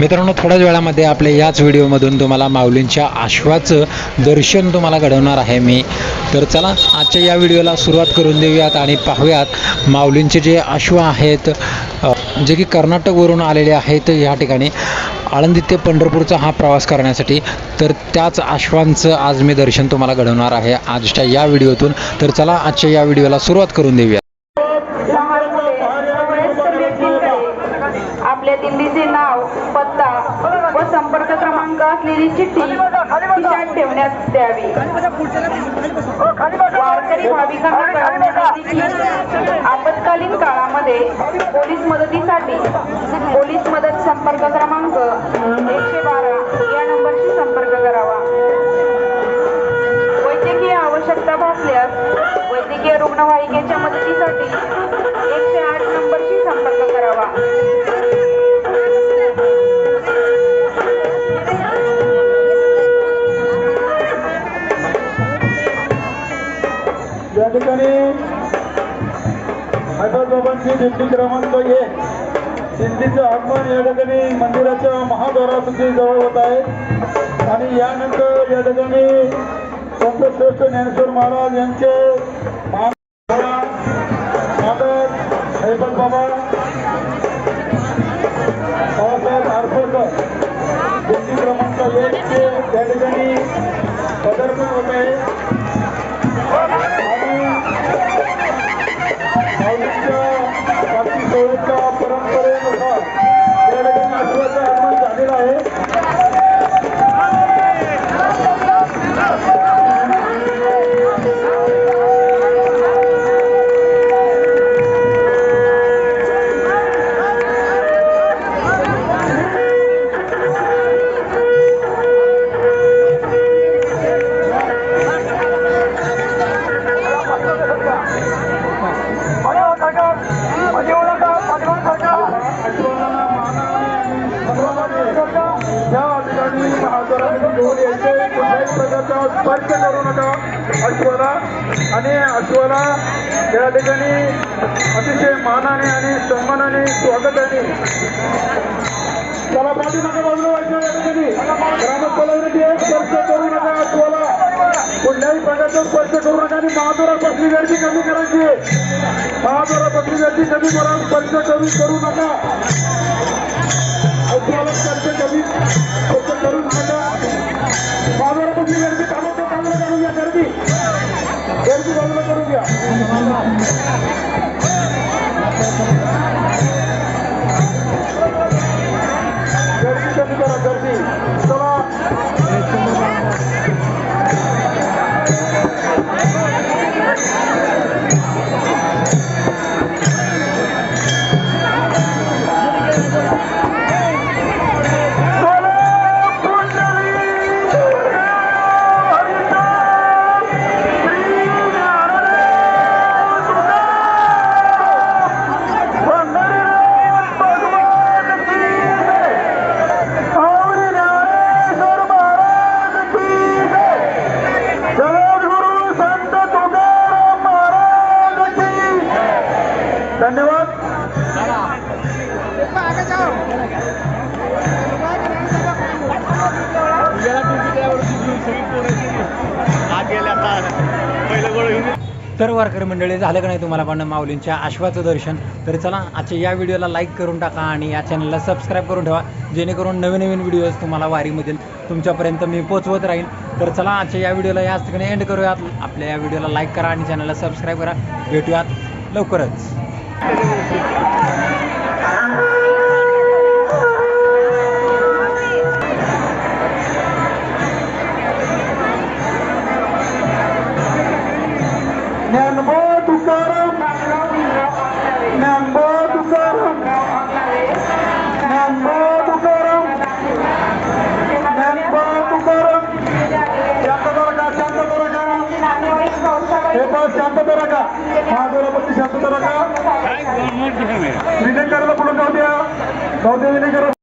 मित्रांनो थोड्याच वेळामध्ये आपल्या याच व्हिडिओमधून तुम्हाला माऊलींच्या आश्वाचं दर्शन तुम्हाला घडवणार आहे मी. तर चला आजच्या या व्हिडिओला सुरुवात करून देऊयात आणि पाहूयात माऊलींचे जे अश्व आहेत जे की कर्नाटकवरून आलेले आहेत या ठिकाणी. आळंदी ते पंढरपूरचा हा प्रवास करण्यासाठी तर त्याच आश्वांचं आज मी दर्शन तुम्हाला घडवणार आहे आजच्या या व्हिडिओतून. तर चला आजच्या या व्हिडिओला सुरुवात करून देऊया आपल्या दिल्लीचे नाव पत्ता व संपर्क क्रमांक असलेली चिठ्ठी खिशात ठेवण्यात द्यावी. वारकरी भाविकांना की आपत्कालीन काळामध्ये पोलीस मदतीसाठी पोलीस मदत संपर्क क्रमांक एकशे बारा या नंबरशी संपर्क करावा. वैद्यकीय आवश्यकता भासल्यास वैद्यकीय रुग्णवाहिकेच्या मदतीसाठी बाबांची दिंडी क्रमांक एक. दिंडीचं आगमन या ठिकाणी मंदिराच्या महाद्वारापासून जवळ होत आहे. आणि यानंतर या ठिकाणी संत श्रेष्ठ ज्ञानेश्वर महाराज यांचे महान माधव हैबत बाबा बाबासाहेब आरफळकर दिंडी क्रमांक एक ते त्या ठिकाणी पदार्पण होत आहे. नका स्पर्श करू नका अश्वाला. आणि अश्वाला या ठिकाणी अतिशय मानाने आणि सन्मानाने स्वागताने त्याला पाठीमागे बाजूला व्हायचं या ठिकाणी. ग्रामस्थाला एक स्पर्श करू नका अश्वाला. कुठल्याही प्रकारचा स्पर्श करू नका आणि महादोरा बसली गर्दी कमी करायची. महादोरा महाद्वारा गर्दी कमी करा स्पर्श कमी करू नका. अश्वाला स्पर्श कमी महाद्वारा बसली गर्दी चांगलं करून घ्या गर्दी. गर्दी बाजूला करून घ्या. तर वारकरी मंडळी झालं का नाही तुम्हाला पण माऊलींच्या आश्वाचं दर्शन? तर चला आजच्या या व्हिडिओला लाईक करून टाका आणि या चॅनलला सबस्क्राईब करून ठेवा. जेणेकरून नवीन नवीन व्हिडिओज तुम्हाला वारीमधील तुमच्यापर्यंत मी पोचवत राहील. तर चला आजच्या या व्हिडिओला याच ठिकाणी एंड करूयात. आपल्या या व्हिडिओला लाईक करा आणि चॅनलला सबस्क्राईब करा. भेटूयात लवकरच. का हे बस शांत बरं का महादेवापती शांत बरं का विनय